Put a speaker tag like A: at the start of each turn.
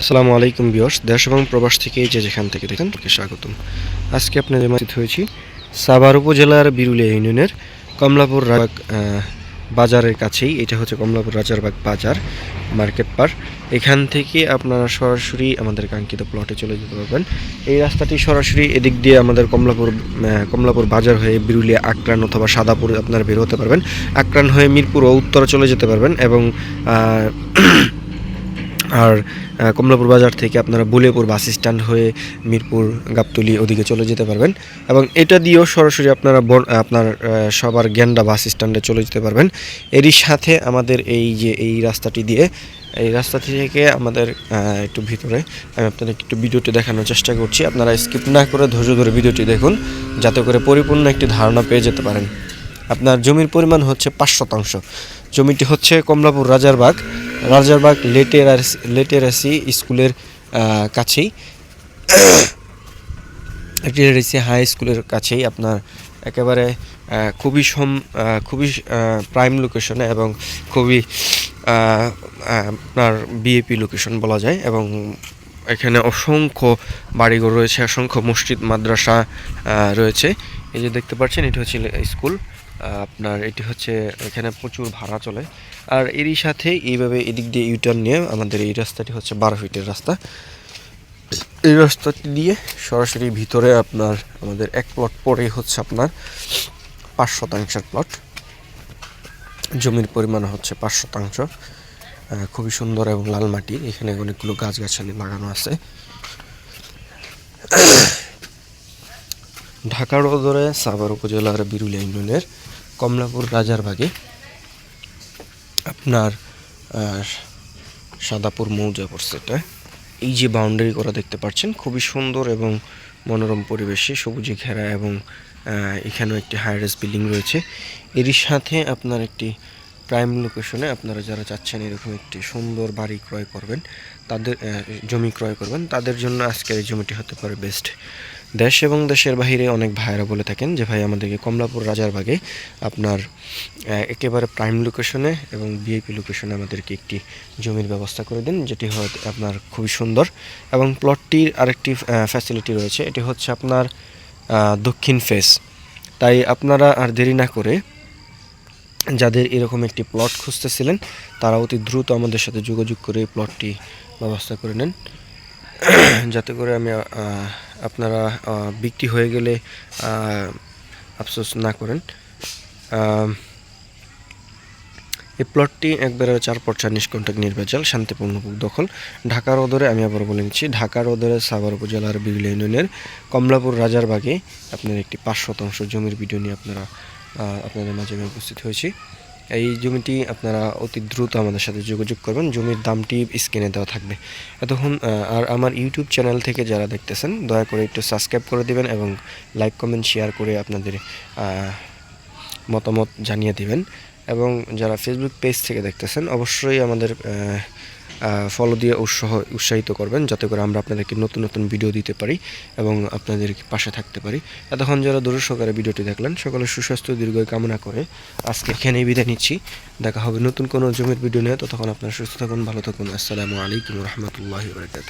A: আসসালামু আলাইকুম বিয়স দেশ এবং প্রবাস থেকে যে যেখান থেকে দেখেন তাকে স্বাগতম। আজকে আপনাদের মাঝে হয়েছি সাভার উপজেলার বিরুলিয়া ইউনিয়নের কমলাপুর আহ, বাজারের কাছেই। এটা হচ্ছে কমলাপুর রাজারবাগ বাজার মার্কেট পার এখান থেকে আপনারা সরাসরি আমাদের কাঙ্ক্ষিত প্লটে চলে যেতে পারবেন। এই রাস্তাটি সরাসরি এদিক দিয়ে আমাদের কমলাপুর কমলাপুর বাজার হয়ে বিরুলিয়া আক্রান অথবা সাদাপুর আপনারা বের হতে পারবেন। আক্রান হয়ে মিরপুর ও উত্তরা চলে যেতে পারবেন এবং আর কমলাপুর বাজার থেকে আপনারা বুলেপুর বাস স্ট্যান্ড হয়ে মিরপুর, গাবতলি ওদিকে চলে যেতে পারবেন এবং এটা দিয়েও সরাসরি আপনারা আপনার সবার গ্যান্ডা বাস স্ট্যান্ডে চলে যেতে পারবেন। এরই সাথে আমাদের এই যে, এই রাস্তাটি দিয়ে, এই রাস্তাটি থেকে আমাদের একটু ভিতরে, আমি আপনাদের একটু ভিডিওটি দেখানোর চেষ্টা করছি। আপনারা স্কিপ না করে ধৈর্য ধরে ভিডিওটি দেখুন, যাতে করে পরিপূর্ণ একটি ধারণা পেয়ে যেতে পারেন। আপনার জমির পরিমাণ হচ্ছে পাঁচ শতাংশ। জমিটি হচ্ছে কমলাপুর রাজারবাগ। রাজারবাগ লেটেরাসি লেটেরাসি স্কুলের কাছেই। লেটেরাসি হাই স্কুলের কাছেই আপনার একেবারে খুবই সম খুবই প্রাইম লোকেশনে এবং খুবই আপনার বিএপি লোকেশন বলা যায় এবং এখানে অসংখ্য বাড়িঘর রয়েছে, অসংখ্য মসজিদ, মাদ্রাসা রয়েছে। এই যে দেখতে পাচ্ছেন, এটা হচ্ছে স্কুল। আপনার এটি হচ্ছে এখানে প্রচুর ভাড়া চলে। আর এরই সাথে এইভাবে এদিক দিয়ে ইউটার্ন নিয়ে আমাদের এই রাস্তাটি হচ্ছে বারো ফিটের রাস্তা। এই রাস্তাটি দিয়ে সরাসরি ভিতরে আপনার আমাদের এক প্লট পরেই হচ্ছে আপনার পাঁচ শতাংশের প্লট জমির পরিমাণ হচ্ছে পাঁচ শতাংশ। খুবই সুন্দর এবং লাল মাটি। এখানে অনেকগুলো গাছগাছালি লাগানো আছে। ঢাকার ওদরে সাভার উপজেলার বিরুলিয়া ইউনিয়নের কমলাপুর রাজারবাগে আপনার সাদাপুর মৌজা পড়ছে এটা। এই যে বাউন্ডারি করা দেখতে পাচ্ছেন, খুবই সুন্দর এবং মনোরম পরিবেশে সবুজে ঘেরা এবং এখানেও একটি হাইরাস বিল্ডিং রয়েছে। এরই সাথে আপনার একটি প্রাইম লোকেশনে আপনারা যারা চাচ্ছেন এরকম একটি সুন্দর বাড়ি ক্রয় করবেন, তাদের জমি ক্রয় করবেন, তাদের জন্য আজকের এই জমিটি হতে পারে বেস্ট দেশ এবং দেশের বাইরে অনেক ভাইরা বলে থাকেন যে, ভাই, আমাদেরকে কমলাপুর রাজারবাগে আপনার একেবারে প্রাইম লোকেশনে এবং বিআইপি লোকেশনে আমাদেরকে একটি জমির ব্যবস্থা করে দিন। যেটি হয় আপনার খুবই সুন্দর এবং প্লটটির আরেকটি ফ্যাসিলিটি রয়েছে। এটি হচ্ছে আপনার দক্ষিণ ফেস তাই আপনারা আর দেরি না করে যাদের এরকম একটি প্লট খুঁজতেছিলেন, তারা অতি দ্রুত আমাদের সাথে যোগাযোগ করে প্লটটি ব্যবস্থা করে নেন। যাতে করে আমি আপনারা বিক্রি হয়ে গেলে আফসোস না করেন। এই প্লটটি একবারে চার পর চার নিষ্কন্টাক্ট নির্বাচল শান্তিপূর্ণ দখল। ঢাকার ওদরে, আমি আবার বলে নিচ্ছি, ঢাকার ওদরে সাভার উপজেলার বিরুলিয়া ইউনিয়নের কমলাপুর রাজারবাগে আপনার একটি পাঁচ শতাংশ জমির ভিডিও নিয়ে আপনারা আপনাদের মাঝে আমি উপস্থিত হয়েছি। এই জমিটি আপনারা অতি দ্রুত আমাদের সাথে যোগাযোগ করবেন। জমির দামটি স্ক্রিনে দেওয়া থাকবে। এতক্ষণ আর আমার ইউটিউব চ্যানেল থেকে যারা দেখতেছেন, দয়া করে একটু সাবস্ক্রাইব করে দেবেন এবং লাইক কমেন্ট শেয়ার করে আপনাদের মতামত জানিয়ে দিবেন। এবং যারা ফেসবুক পেজ থেকে দেখতেছেন, অবশ্যই আমাদের ফলো দিয়ে উৎসাহ, উৎসাহিত করবেন যাতে করে আমরা আপনাদেরকে নতুন নতুন ভিডিও দিতে পারি এবং আপনাদের পাশে থাকতে পারি। এতক্ষণ যারা দূর সহকারে ভিডিওটি দেখলেন, সকলে সুস্বাস্থ্য, দীর্ঘ কামনা করে আজকে এখানেই বিদায় নিচ্ছি। দেখা হবে নতুন কোনো জমির ভিডিও নিয়ে। ততক্ষণ আপনারা সুস্থ থাকুন, ভালো থাকুন। আসসালামু আলাইকুম রহমতুল্লাহ বরকাত